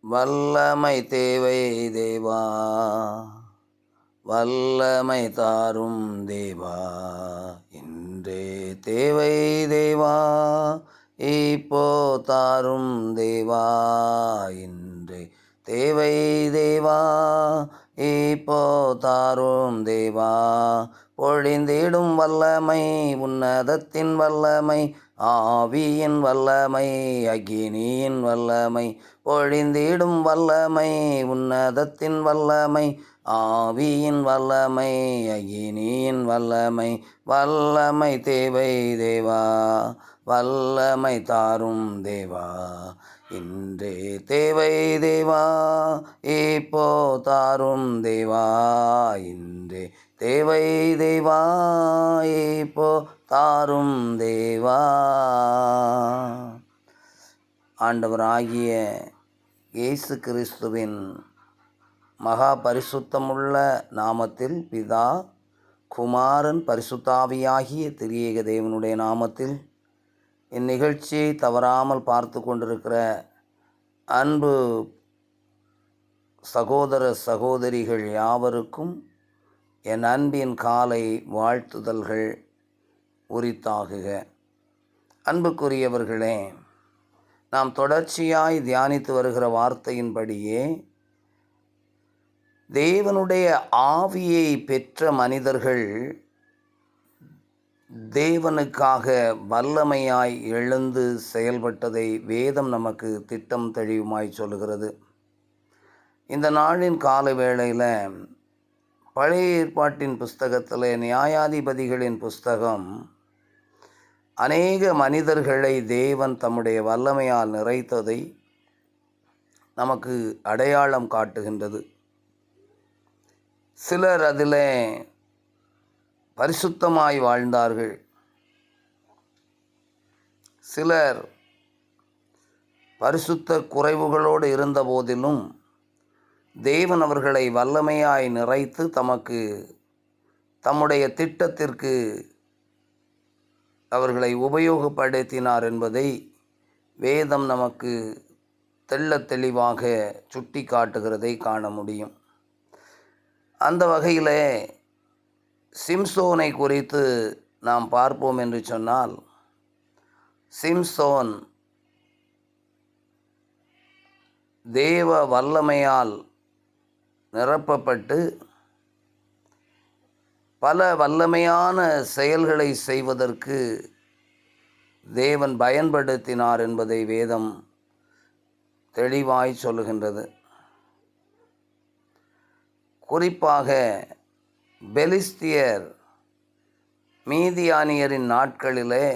வல்லமை தேவை தேவா. வல்லமை தாரும் தேவா. இன்றே தேவை தேவா. இப்போ தாரும் தேவா. இன்றே தேவை தேவா. இப்போ தாரும் தேவா. பொழிந்திடும் வல்லமை உன்னதத்தின் வல்லமை ஆவியின் வல்லமை அக்னியின் வல்லமை பொழிந்திடும் வல்லமை உன்னதத்தின் வல்லமை ஆவியின் வல்லமை அகினியின் வல்லமை வல்லமை தேவை தேவா வல்லமை தாரும் தேவா இன்றே தேவை தேவா இப்போ தாரும் தேவா இன்றே தேவை தேவா போ தாரும் தேவா. ஆண்டவராகிய இயேசு கிறிஸ்துவின் மகா பரிசுத்தமுள்ள நாமத்தில் பிதா குமாரன் பரிசுத்தாவியாகிய திரியேக தேவனுடைய நாமத்தில் இந்நிகழ்ச்சியை தவறாமல் பார்த்து கொண்டிருக்கிற அன்பு சகோதர சகோதரிகள் யாவருக்கும் என் அன்பின் காலை வாழ்த்துதல்கள் உரித்தாகுக. அன்புக்குரியவர்களே நாம் தொடர்ச்சியாய் தியானித்து வருகிற வார்த்தையின்படியே தேவனுடைய ஆவியை பெற்ற மனிதர்கள் தேவனுக்காக வல்லமையாய் எழுந்து செயல்பட்டதை வேதம் நமக்கு திட்டம் தெளிவுமாய் சொல்லுகிறது. இந்த நாளின் கால வேளையில் பழைய ஏற்பாட்டின் புஸ்தகத்தில் நியாயாதிபதிகளின் புஸ்தகம் அநேக மனிதர்களை தேவன் தம்முடைய வல்லமையால் நிறைத்ததை நமக்கு அடையாளம் காட்டுகின்றது. சிலர் அதில் பரிசுத்தமாய் வாழ்ந்தார்கள். சிலர் பரிசுத்த குறைவுகளோடு இருந்த போதிலும் தேவன் அவர்களை வல்லமையாய் நிறைத்து தமக்கு தம்முடைய திட்டத்திற்கு அவர்களை உபயோகப்படுத்தினார் என்பதை வேதம் நமக்கு தெள்ள தெளிவாக சுட்டி காட்டுகிறதை காண முடியும். அந்த வகையில் சிம்சோனை குறித்து நாம் பார்ப்போம் என்று சொன்னால் சிம்சோன் தேவ வல்லமையால் நிரப்பப்பட்டு பல வல்லமையான செயல்களை செய்வதற்கு தேவன் பயன்படுத்தினார் என்பதை வேதம் தெளிவாய் சொல்லுகின்றது. குறிப்பாக பெலிஸ்தியர் மீதியானியரின் நாட்களிலே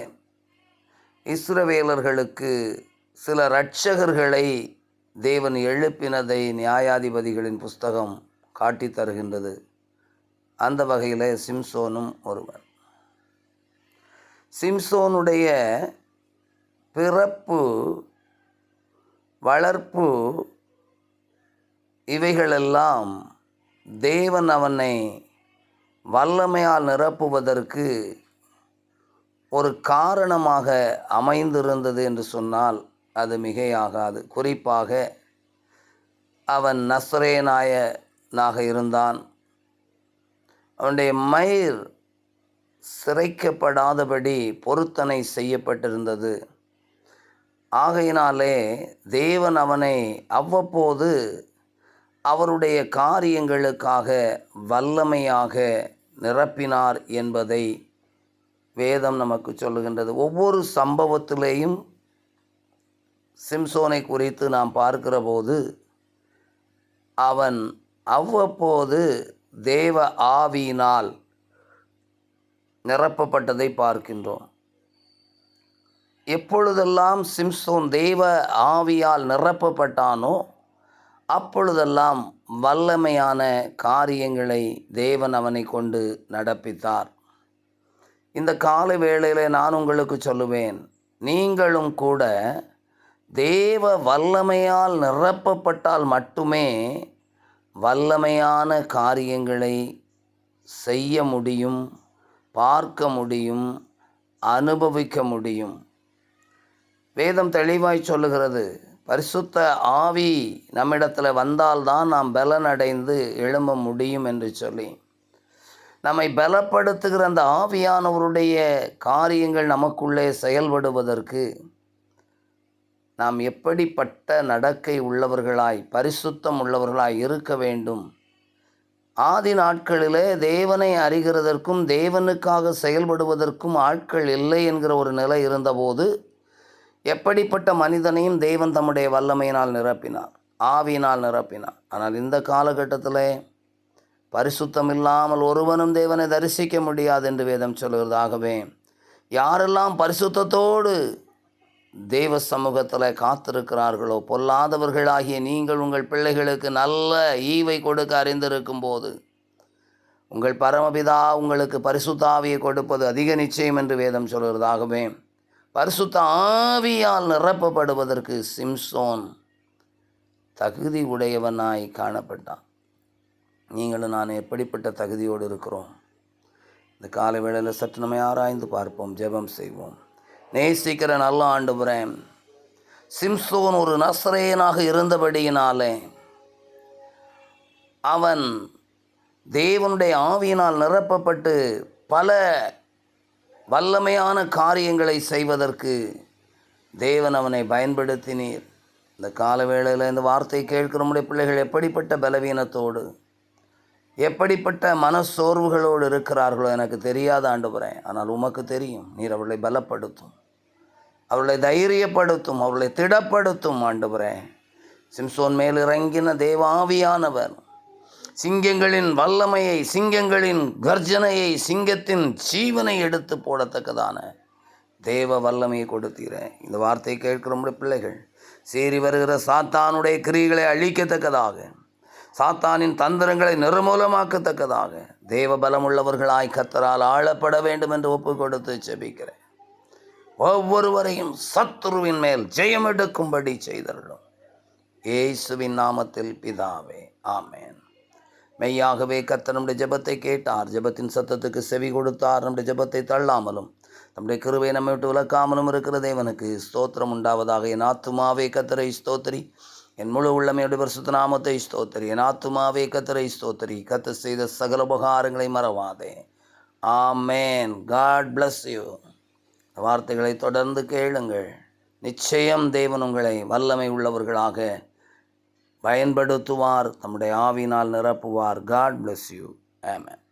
இஸ்ரவேலர்களுக்கு சில இரட்சகர்களை தேவன் எழுப்பினதை நியாயாதிபதிகளின் புஸ்தகம் காட்டித் தருகின்றது. அந்த வகையில் சிம்சோனும் ஒருவர். சிம்சோனுடைய பிறப்பு வளர்ப்பு இவைகளெல்லாம் தேவன் அவனை வல்லமையால் நிரப்புவதற்கு ஒரு காரணமாக அமைந்திருந்தது என்று சொன்னால் அது மிகையாகாது. குறிப்பாக அவன் நஸ்ரேநாயனாக இருந்தான். அவனுடைய மயிர் சிறைக்கப்படாதபடி பொருத்தனை செய்யப்பட்டிருந்தது. ஆகையினாலே தேவன் அவனை அவ்வப்போது அவருடைய காரியங்களுக்காக வல்லமையாக நிரப்பினார் என்பதை வேதம் நமக்கு சொல்லுகின்றது. ஒவ்வொரு சம்பவத்திலேயும் சிம்சோனை குறித்து நாம் பார்க்கிற போது அவன் அவ்வப்போது தேவ ஆவியினால் நிரப்பப்பட்டதை பார்க்கின்றோம். எப்பொழுதெல்லாம் சிம்சோன் தெய்வ ஆவியால் நிரப்பப்பட்டானோ அப்பொழுதெல்லாம் வல்லமையான காரியங்களை தேவன் அவனை கொண்டு நடப்பித்தார். இந்த கால வேளையில் நான் உங்களுக்கு சொல்லுவேன் நீங்களும் கூட தேவ வல்லமையால் நிரப்பப்பட்டால் மட்டுமே வல்லமையான காரியங்களை செய்ய முடியும் பார்க்க முடியும் அனுபவிக்க முடியும். வேதம் தெளிவாய் சொல்லுகிறது பரிசுத்த ஆவி நம்மிடத்தில் வந்தால்தான் நாம் பலன் அடைந்து எழும்ப முடியும் என்று சொல்லி. நம்மை பலப்படுத்துகிற அந்த ஆவியானவருடைய காரியங்கள் நமக்குள்ளே செயல்படுவதற்கு நாம் எப்படிப்பட்ட நடக்கை உள்ளவர்களாய் பரிசுத்தம் உள்ளவர்களாய் இருக்க வேண்டும்? ஆதி நாட்களிலே தேவனை அறிகிறதற்கும் தேவனுக்காக செயல்படுவதற்கும் ஆட்கள் இல்லை என்கிற ஒரு நிலை இருந்தபோது எப்படிப்பட்ட மனிதனையும் தேவன் தம்முடைய வல்லமையினால் நிரப்பினார் ஆவியினால் நிரப்பினார். ஆனால் இந்த காலகட்டத்தில் பரிசுத்தம் இல்லாமல் ஒருவனும் தேவனை தரிசிக்க முடியாது என்று வேதம் சொல்கிறதாகவே யாரெல்லாம் பரிசுத்தத்தோடு தேவ சமூகத்தில் காத்திருக்கிறார்களோ பொல்லாதவர்களாகிய நீங்கள் உங்கள் பிள்ளைகளுக்கு நல்ல ஈவை கொடுக்க அறிந்திருக்கும் போது உங்கள் பரமபிதா உங்களுக்கு பரிசுத்தாவியை கொடுப்பது அதிக நிச்சயம் என்று வேதம் சொல்கிறதாகவே பரிசுத்த ஆவியால் நிரப்பப்படுவதற்கு சிம்சோன் தகுதி உடையவனாய் காணப்பட்டான். நீங்களும் நான் எப்படிப்பட்ட தகுதியோடு இருக்கிறோம்? இந்த காலை வேளையில் சற்று நம்மை ஆராய்ந்து பார்ப்போம் ஜெபம் செய்வோம். நேசிக்கிற நல்ல ஆண்டுபுரேன் சிம்சோன் ஒரு நசரேயனாக இருந்தபடியினாலே அவன் தேவனுடைய ஆவியினால் நிரப்பப்பட்டு பல வல்லமையான காரியங்களை செய்வதற்கு தேவன் அவனை பயன்படுத்தினீர். இந்த கால வேளையில் இந்த வார்த்தை கேட்கிற நம்முடைய பிள்ளைகள் எப்படிப்பட்ட பலவீனத்தோடு எப்படிப்பட்ட மனசோர்வுகளோடு இருக்கிறார்களோ எனக்கு தெரியாத ஆண்டுபுறேன் ஆனால் உமக்கு தெரியும் நீர் அவர்களை பலப்படுத்தும். அவர்களை தைரியப்படுத்தும் அவர்களை திடப்படுத்தும் ஆண்டவரே. சிம்சோன் மேல் இறங்கின தேவாவியானவர் சிங்கங்களின் வல்லமையை சிங்கங்களின் கர்ஜனையை சிங்கத்தின் ஜீவனை எடுத்து போடத்தக்கதான தேவ வல்லமையை கொடுத்தீரேன் இந்த வார்த்தை கேட்கிற நம்முடைய பிள்ளைகள் சீறி வருகிற சாத்தானுடைய கிரிகளை அழிக்கத்தக்கதாக சாத்தானின் தந்திரங்களை நிர்மூலமாக்கத்தக்கதாக தேவ பலமுள்ளவர்களாய் கத்தரால் ஆளப்பட வேண்டும் என்று ஒப்பு கொடுத்து செபிக்கிறேன் ஒவ்வொருவரையும் சத்துருவின் மேல் ஜெயம் எடுக்கும்படி செய்தருளும். இயேசுவின் நாமத்தில் பிதாவே ஆமேன். மெய்யாகவே கத்த நம்முடைய ஜபத்தை கேட்டார். ஜெபத்தின் சத்தத்துக்கு செவி கொடுத்தார். நம்முடைய ஜெபத்தை தள்ளாமலும் நம்முடைய கிருவை நம்மை விட்டு விளக்காமலும் இருக்கிற தேவனுக்கு ஸ்தோத்திரம் உண்டாவதாக. என் ஆத்துமாவே கத்தரை ஸ்தோத்திரி. என் முழு உள்ளமையுடைய பரிசுத்த நாமத்தை ஸ்தோத்திரி. என் ஆத்துமாவே கத்தரை ஸ்தோத்திரி. கத்த செய்த சகல உபகாரங்களை மறவாதே. ஆமேன். காட் பிளஸ் யூ வார்த்தைகளை தொடர்ந்து கேளுங்கள். நிச்சயம் தேவன் உங்களை வல்லமை உள்ளவர்களாக பயன்படுத்துவார் தம்முடைய ஆவினால் நிரப்புவார். God bless you amen